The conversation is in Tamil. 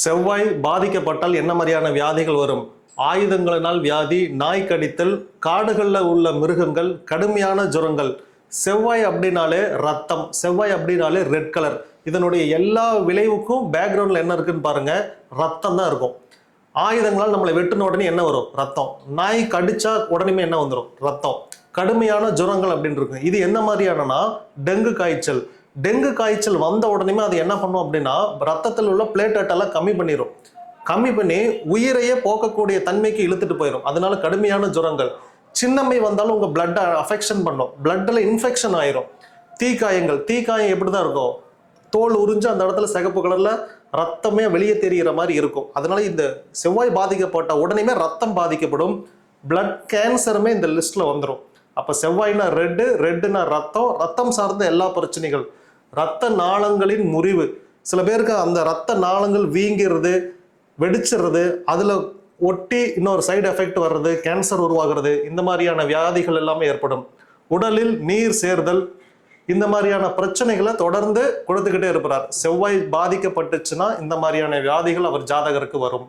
செவ்வாய் பாதிக்கப்பட்டால் என்ன மாதிரியான வியாதிகள் வரும்? ஆயுதங்களினால் வியாதி நாய் கடித்தல் காடுகளில் உள்ள மிருகங்கள் கடுமையான ஜுரங்கள். செவ்வாய் அப்படின்னாலே ரத்தம் செவ்வாய் அப்படின்னாலே ரெட் கலர் இதனுடைய எல்லா விளைவுக்கும் பேக்ரவுண்டில் என்ன இருக்குன்னு பாருங்க. ரத்தம் தான் இருக்கும். ஆயுதங்களால் நம்மளை வெட்டின உடனே என்ன வரும்? ரத்தம். நாய் கடிச்சா உடனே என்ன வந்துடும் ரத்தம். கடுமையான ஜுரங்கள் அப்படின்னு இருக்கும். இது என்ன மாதிரியானனா? டெங்கு காய்ச்சல். டெங்கு காய்ச்சல் வந்த உடனே அது என்ன பண்ணும் அப்படின்னா ரத்தத்தில் உள்ள பிளேட்டெல்லாம் கம்மி பண்ணிடும் கம்மி பண்ணி உயிரையே போக்கக்கூடிய தன்மைக்கு இழுத்துட்டு போயிடும் அதனால கடுமையான ஜுரங்கள். சின்னம்மை வந்தாலும் உங்கள் பிளட்டை அஃபெக்ஷன் பண்ணும். பிளட்டில் இன்ஃபெக்ஷன் ஆயிரும். தீக்காயங்கள். தீக்காயம் எப்படி தான் இருக்கும்? தோல் உறிஞ்சு அந்த இடத்துல சிகப்பு கலரில் ரத்தமே வெளியே தெரிகிற மாதிரி இருக்கும். அதனால இந்த செவ்வாய் பாதிக்கப்பட்ட உடனே ரத்தம் பாதிக்கப்படும். பிளட் கேன்சருமே இந்த லிஸ்ட்டில் வந்துடும் அப்போ செவ்வாய்னா ரெட்டு ரெட்டுனா ரத்தம். ரத்தம் சார்ந்த எல்லா பிரச்சனைகள். ரத்த நாளங்களின் முறிவு. சில பேருக்கு அந்த ரத்த நாளங்கள் வீங்கிறது வெடிச்சிடுறது அதில் ஒட்டி இன்னொரு சைடு எஃபெக்ட் வர்றது கேன்சர் உருவாகிறது இந்த மாதிரியான வியாதிகள் எல்லாமே ஏற்படும். உடலில் நீர் சேர்தல் இந்த மாதிரியான பிரச்சனைகளை தொடர்ந்து கொடுத்துக்கிட்டே இருப்பார். செவ்வாய் பாதிக்கப்பட்டுச்சுன்னா இந்த மாதிரியான வியாதிகள் அவர் ஜாதகருக்கு வரும்.